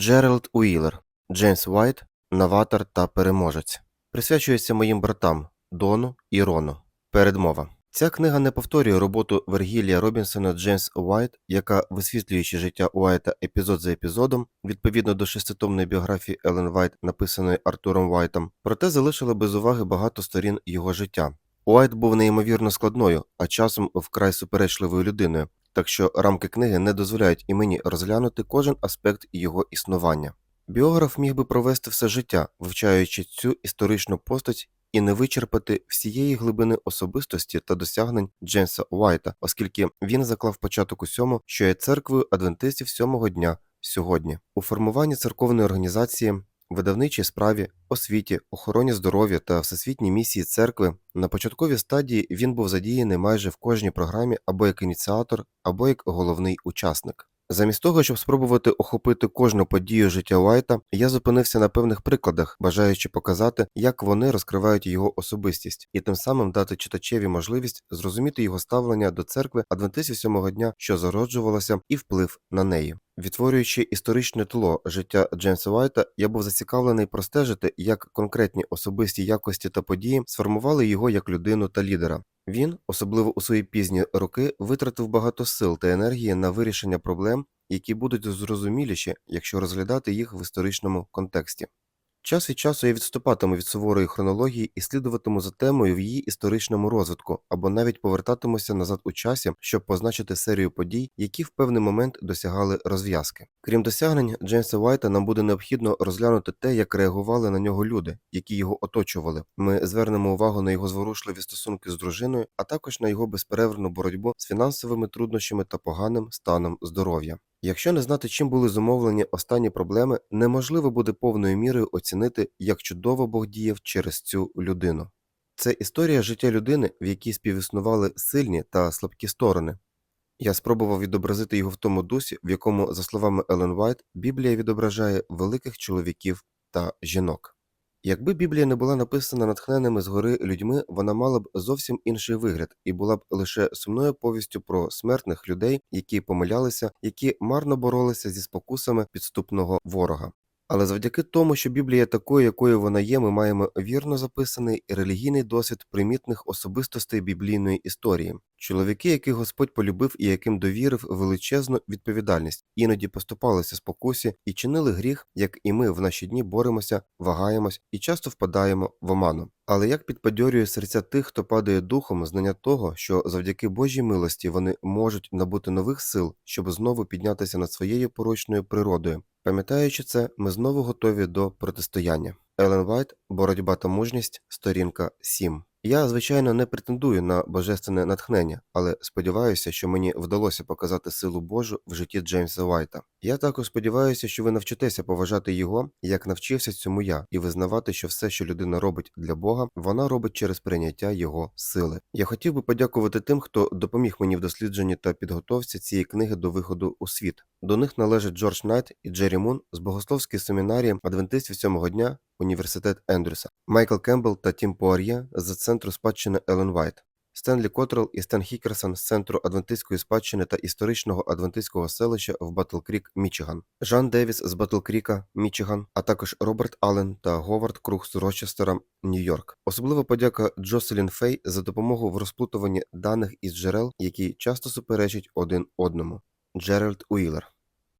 Джеральд Уілер, Джеймс Уайт, Новатор та переможець. Присвячується моїм братам Дону і Рону. Передмова. Ця книга не повторює роботу Вергілія Робінсона Джеймс Уайт, яка, висвітлюючи життя Уайта епізод за епізодом, відповідно до шеститомної біографії Елен Вайт, написаної Артуром Уайтом, проте залишила без уваги багато сторін його життя. Уайт був неймовірно складною, а часом вкрай суперечливою людиною, так що рамки книги не дозволяють і мені розглянути кожен аспект його існування. Біограф міг би провести все життя, вивчаючи цю історичну постать і не вичерпати всієї глибини особистості та досягнень Джеймса Уайта, оскільки він заклав початок усьому, що є церквою адвентистів сьомого дня сьогодні. У формуванні церковної організації, видавничій справі, освіті, охороні здоров'я та всесвітній місії церкви на початковій стадії він був задіяний майже в кожній програмі або як ініціатор, або як головний учасник. Замість того, щоб спробувати охопити кожну подію життя Уайта, я зупинився на певних прикладах, бажаючи показати, як вони розкривають його особистість, і тим самим дати читачеві можливість зрозуміти його ставлення до церкви адвентистів сьомого дня, що зароджувалося, і вплив на неї. Відтворюючи історичне тло життя Джеймса Уайта, я був зацікавлений простежити, як конкретні особисті якості та події сформували його як людину та лідера. Він, особливо у свої пізні роки, витратив багато сил та енергії на вирішення проблем, які будуть зрозуміліші, якщо розглядати їх в історичному контексті. Час від часу я відступатиму від суворої хронології і слідуватиму за темою в її історичному розвитку, або навіть повертатимуся назад у часі, щоб позначити серію подій, які в певний момент досягали розв'язки. Крім досягнень Джеймса Уайта, нам буде необхідно розглянути те, як реагували на нього люди, які його оточували. Ми звернемо увагу на його зворушливі стосунки з дружиною, а також на його безперервну боротьбу з фінансовими труднощами та поганим станом здоров'я. Якщо не знати, чим були зумовлені останні проблеми, неможливо буде повною мірою оцінити, як чудово Бог діяв через цю людину. Це історія життя людини, в якій співіснували сильні та слабкі сторони. Я спробував відобразити його в тому дусі, в якому, за словами Елен Вайт, Біблія відображає великих чоловіків та жінок. Якби Біблія не була написана натхненими згори людьми, вона мала б зовсім інший вигляд і була б лише сумною повістю про смертних людей, які помилялися, які марно боролися зі спокусами підступного ворога. Але завдяки тому, що Біблія такою, якою вона є, ми маємо вірно записаний релігійний досвід примітних особистостей біблійної історії. Чоловіки, яких Господь полюбив і яким довірив величезну відповідальність, іноді поступалися спокусі і чинили гріх, як і ми в наші дні боремося, вагаємось і часто впадаємо в оману. Але як підбадьорює серця тих, хто падає духом, знання того, що завдяки Божій милості вони можуть набути нових сил, щоб знову піднятися над своєю порочною природою. Пам'ятаючи це, ми знову готові до протистояння. Елен Вайт, боротьба та мужність, сторінка 7. Я, звичайно, не претендую на божественне натхнення, але сподіваюся, що мені вдалося показати силу Божу в житті Джеймса Уайта. Я також сподіваюся, що ви навчитеся поважати його, як навчився цьому я, і визнавати, що все, що людина робить для Бога, вона робить через прийняття його сили. Я хотів би подякувати тим, хто допоміг мені в дослідженні та підготовці цієї книги до виходу у світ. До них належать Джордж Найт і Джері Мун з богословської семінарії адвентистів сьомого дня Університет Ендрюса, Майкл Кембл та Тім Пуар'є з центру спадщини Елен Вайт, Стенлі Котрел і Стен Хікерсон з центру адвентистської спадщини та історичного адвентистського селища в Батл Крік, Мічиган, Жан Девіс з Батл Кріка, Мічиган, а також Роберт Аллен та Говард Круг з Рочестера, Нью-Йорк. Особлива подяка Джоселін Фей за допомогу в розплутуванні даних із джерел, які часто суперечать один одному. Джеральд Уілер